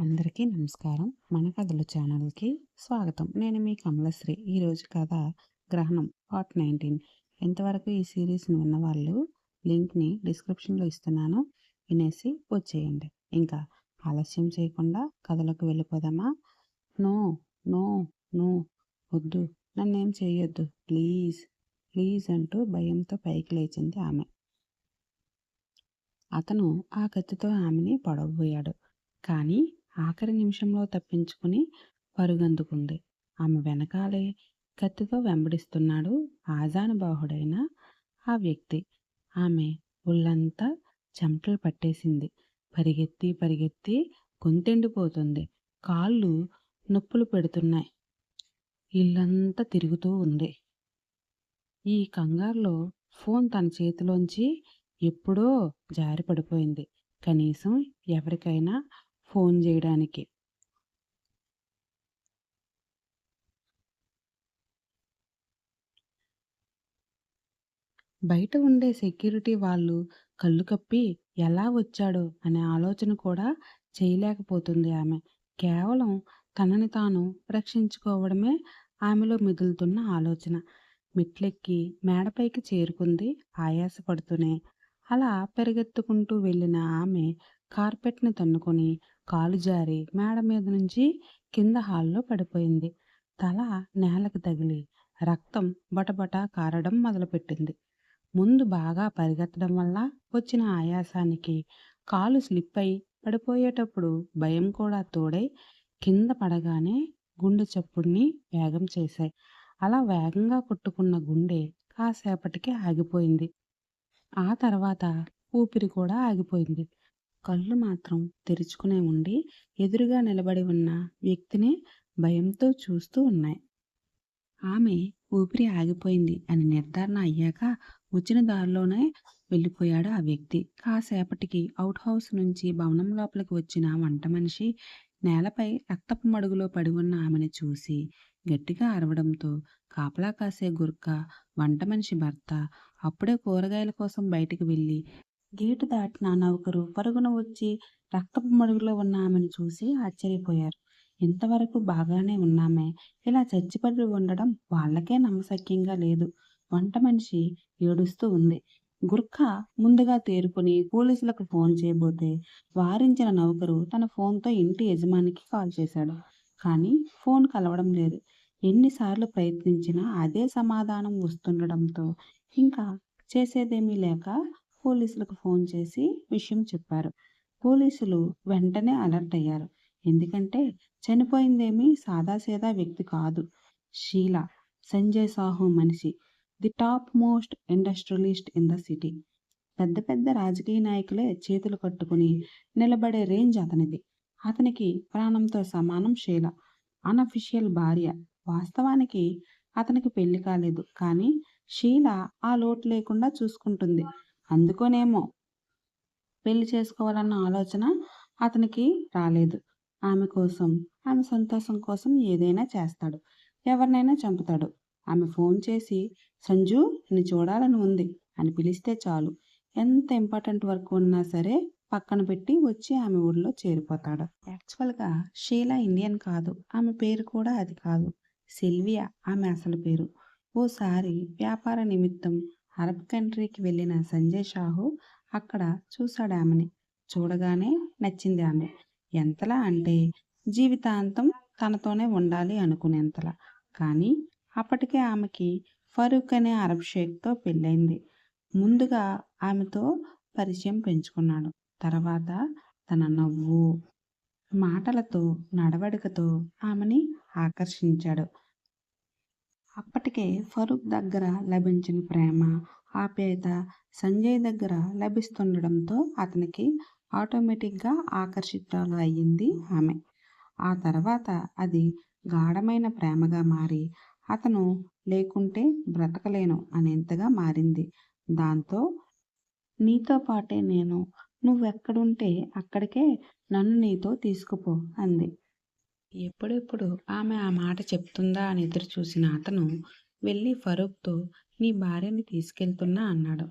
అందరికీ నమస్కారం. మన కథలు ఛానల్కి స్వాగతం. నేను మీ కమలశ్రీ. ఈరోజు కథ గ్రహణం పార్ట్ నైన్టీన్. ఎంతవరకు ఈ సిరీస్ని విన్నవాళ్ళు లింక్ని డిస్క్రిప్షన్లో ఇస్తున్నాను. వినేసి వచ్చేయండి. ఇంకా ఆలస్యం చేయకుండా కథలకు వెళ్ళిపోదామా? నో నో నో వద్దు. నన్నేం చేయొద్దు. ప్లీజ్ ప్లీజ్ అంటూ భయంతో పైకి లేచింది ఆమె. అతను ఆ కత్తితో ఆమెని పొడవబోయాడు. కానీ ఆఖరి నిమిషంలో తప్పించుకుని పరుగందుకుంది. ఆమె వెనకాలే కత్తితో వెంబడిస్తున్నాడు ఆజానుబాహుడైన ఆ వ్యక్తి. ఆమె ఒళ్ళంతా చెమటలు పట్టేసింది. పరిగెత్తి పరిగెత్తి గొంతెండిపోతుంది. కాళ్ళు నొప్పులు పెడుతున్నాయి. ఇల్లంతా తిరుగుతూ ఉంది. ఈ కంగారులో ఫోన్ తన చేతిలోంచి ఎప్పుడో జారి పడిపోయింది కనీసం ఎవరికైనా ఫోన్ చేయడానికి. బయట ఉండే సెక్యూరిటీ వాళ్ళు కళ్ళు కప్పి ఎలా వచ్చాడో అనే ఆలోచన కూడా చేయలేకపోతుంది ఆమె. కేవలం తనని తాను రక్షించుకోవడమే ఆమెలో మిగులుతున్న ఆలోచన. మెట్లెక్కి మేడపైకి చేరుకుంది ఆయాసపడుతూనే. అలా పెరిగెత్తుకుంటూ వెళ్ళిన ఆమె కార్పెట్ని తన్నుకొని కాలు జారి మేడ మీద నుంచి కింద హాల్లో పడిపోయింది. తల నేలకు తగిలి రక్తం బటబట కారడం మొదలుపెట్టింది. ముందు బాగా పరిగెత్తడం వల్ల వచ్చిన ఆయాసానికి కాలు స్లిప్ అయి పడిపోయేటప్పుడు భయం కూడా తోడై కింద పడగానే గుండె చప్పుడిని వేగం చేశాయి. అలా వేగంగా కొట్టుకున్న గుండె కాసేపటికి ఆగిపోయింది. ఆ తర్వాత ఊపిరి కూడా ఆగిపోయింది. కళ్ళు మాత్రం తెరుచుకునే ఉండి ఎదురుగా నిలబడి ఉన్న వ్యక్తిని భయంతో చూస్తూ ఉన్నాయి. ఆమె ఊపిరి ఆగిపోయింది అని నిర్ధారణ అయ్యాక వచ్చిన దారిలోనే వెళ్ళిపోయాడు ఆ వ్యక్తి. కాసేపటికి అవుట్ హౌస్ నుంచి భవనం లోపలికి వచ్చిన వంట మనిషి నేలపై రక్తపు మడుగులో పడి ఉన్న ఆమెను చూసి గట్టిగా అరవడంతో కాపలా కాసే గుర్క వంట మనిషి భర్త అప్పుడే కూరగాయల కోసం బయటికి వెళ్ళి గేటు దాటిన నౌకరు పరుగున వచ్చి రక్తపు మడుగులో ఉన్న ఆమెను చూసి ఆశ్చర్యపోయారు. ఇంతవరకు బాగానే ఉన్నామే. ఇలా చచ్చిపడి ఉండడం వాళ్ళకే నమ్మశక్యంగా లేదు. వంట మనిషి ఏడుస్తూ ఉంది. గుర్ఖా ముందుగా తేరుకుని పోలీసులకు ఫోన్ చేయబోతే వారించిన నౌకరు తన ఫోన్తో ఇంటి యజమానికి కాల్ చేశాడు. కానీ ఫోన్ కలవడం లేదు. ఎన్నిసార్లు ప్రయత్నించినా అదే సమాధానం వస్తుండడంతో ఇంకా చేసేదేమీ లేక పోలీసులకు ఫోన్ చేసి విషయం చెప్పారు. పోలీసులు వెంటనే అలర్ట్ అయ్యారు. ఎందుకంటే చనిపోయిందేమీ సాదాసీదా వ్యక్తి కాదు. షీల సంజయ్ సాహు మనిషి the top most industrialist in the city. పెద్ద పెద్ద రాజకీయ నాయకులే చేతులు కట్టుకుని నిలబడే రేంజ్ అతనిది. అతనికి ప్రాణంతో సమానం షీల. అనఫిషియల్ భార్య. వాస్తవానికి అతనికి పెళ్ళి కాలేదు. కానీ షీల ఆ లోటు లేకుండా చూసుకుంటుంది. అందుకోనేమో పెళ్ళి చేసుకోవాలన్న ఆలోచన అతనికి రాలేదు. ఆమె కోసం ఆమె సంతోషం కోసం ఏదైనా చేస్తాడు. ఎవరినైనా చంపుతాడు. ఆమె ఫోన్ చేసి సంజు ని చూడాలని ఉంది అని పిలిస్తే చాలు. ఎంత ఇంపార్టెంట్ వర్క్ ఉన్నా సరే పక్కన పెట్టి వచ్చి ఆమె ఊళ్ళో చేరిపోతాడు. యాక్చువల్గా షీలా ఇండియన్ కాదు. ఆమె పేరు కూడా అది కాదు. సిల్వియా ఆమె అసలు పేరు. ఓసారి వ్యాపార నిమిత్తం అరబ్ కంట్రీకి వెళ్ళిన సంజయ్ షాహు అక్కడ చూశాడు ఆమెని. చూడగానే నచ్చింది ఆమె. ఎంతలా అంటే జీవితాంతం తనతోనే ఉండాలి అనుకునేంతలా. కానీ అప్పటికే ఆమెకి ఫరూక్ అనే అరబ్ షేక్తో పెళ్ళైంది. ముందుగా ఆమెతో పరిచయం పెంచుకున్నాడు. తర్వాత తన నవ్వు మాటలతో నడవడికతో ఆమెని ఆకర్షించాడు. అప్పటికే ఫరూక్ దగ్గర లభించిన ప్రేమ ఆప్యాయత సంజయ్ దగ్గర లభిస్తుండడంతో అతనికి ఆటోమేటిక్గా ఆకర్షితురాలు అయ్యింది ఆమె. ఆ తర్వాత అది గాఢమైన ప్రేమగా మారి అతను లేకుంటే బ్రతకలేను అనేంతగా మారింది. దాంతో నీతో పాటే నేను నువ్వెక్కడుంటే అక్కడికే నన్ను నీతో తీసుకుపో అంది. ఎప్పుడెప్పుడు ఆమె ఆ మాట చెప్తుందా అని ఎదురు చూసిన అతను వెళ్ళి ఫరూక్తో నీ భార్యని తీసుకెళ్తున్నా అన్నాడు.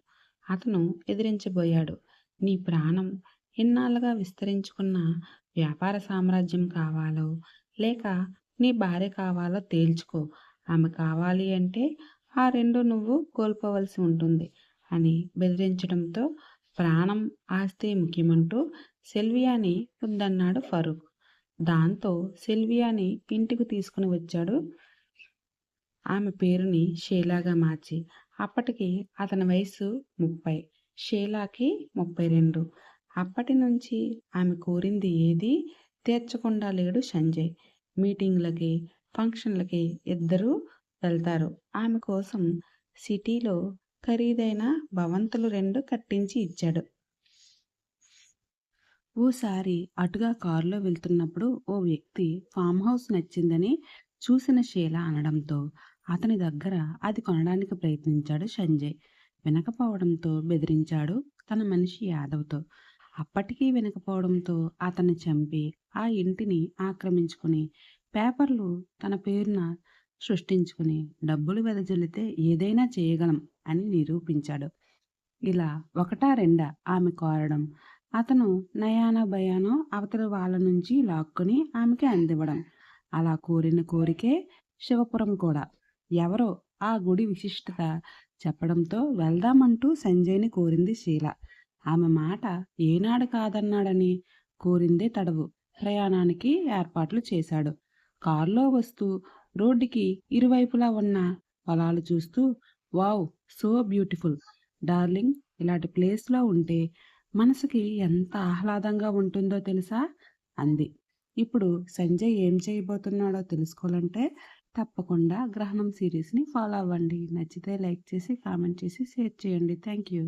అతను ఎదిరించబోయాడు. నీ ప్రాణం ఎన్నాళ్ళుగా విస్తరించుకున్న వ్యాపార సామ్రాజ్యం కావాలో లేక నీ భార్య కావాలో తేల్చుకో. ఆమె కావాలి అంటే ఆ రెండు నువ్వు కోల్పోవలసి ఉంటుంది అని బెదిరించడంతో ప్రాణం ఆస్తి ముఖ్యమంటూ సెల్వియాని వద్దన్నాడు ఫరూక్. దాంతో సెల్వియాని ఇంటికి తీసుకుని వచ్చాడు. ఆమె పేరుని షేలాగా మార్చి. అప్పటికి అతని వయసు ముప్పై షేలాకి ముప్పై రెండు. అప్పటి నుంచి ఆమె కోరింది ఏది తీర్చకుండా లేడు సంజయ్. మీటింగ్లకి ఫంక్షన్లకి ఇద్దరూ వెళ్తారు. ఆమె కోసం సిటీలో ఖరీదైన భవంతులు రెండు కట్టించి ఇచ్చాడు. ఓసారి అటుగా కారులో వెళ్తున్నప్పుడు ఓ వ్యక్తి ఫామ్ హౌస్ నచ్చిందని చూసిన శీల అనడంతో అతని దగ్గర అది కొనడానికి ప్రయత్నించాడు సంజయ్. వినకపోవడంతో బెదిరించాడు తన మనిషి యాదవ్తో. అప్పటికీ వినకపోవడంతో అతన్ని చంపి ఆ ఇంటిని ఆక్రమించుకుని పేపర్లు తన పేరున సృష్టించుకుని డబ్బులు వెదజల్లితే ఏదైనా చేయగలం అని నిరూపించాడు. ఇలా ఒకటా రెండా ఆమె కోరడం అతను నయానో భయానో అవతల వాళ్ళ నుంచి లాక్కుని ఆమెకి అందివ్వడం. అలా కోరిన కోరికే శివపురం కూడా. ఎవరో ఆ గుడి విశిష్టత చెప్పడంతో వెళ్దామంటూ సంజయ్ని కోరింది శీల. ఆమె మాట ఏనాడు కాదన్నాడని కోరిందే తడవు. ప్రయాణానికి ఏర్పాట్లు చేశాడు. కారులో వస్తూ రోడ్డుకి ఇరువైపులా ఉన్న పొలాలు చూస్తూ వావ్ సో బ్యూటిఫుల్. డార్లింగ్ ఇలాంటి ప్లేస్లో ఉంటే మనసుకి ఎంత ఆహ్లాదంగా ఉంటుందో తెలుసా? అంది. ఇప్పుడు సంజయ్ ఏం చేయబోతున్నాడో తెలుసుకోవాలంటే తప్పకుండా గ్రహణం సిరీస్ని ఫాలో అవ్వండి. నచ్చితే లైక్ చేసి కామెంట్ చేసి షేర్ చేయండి. Thank you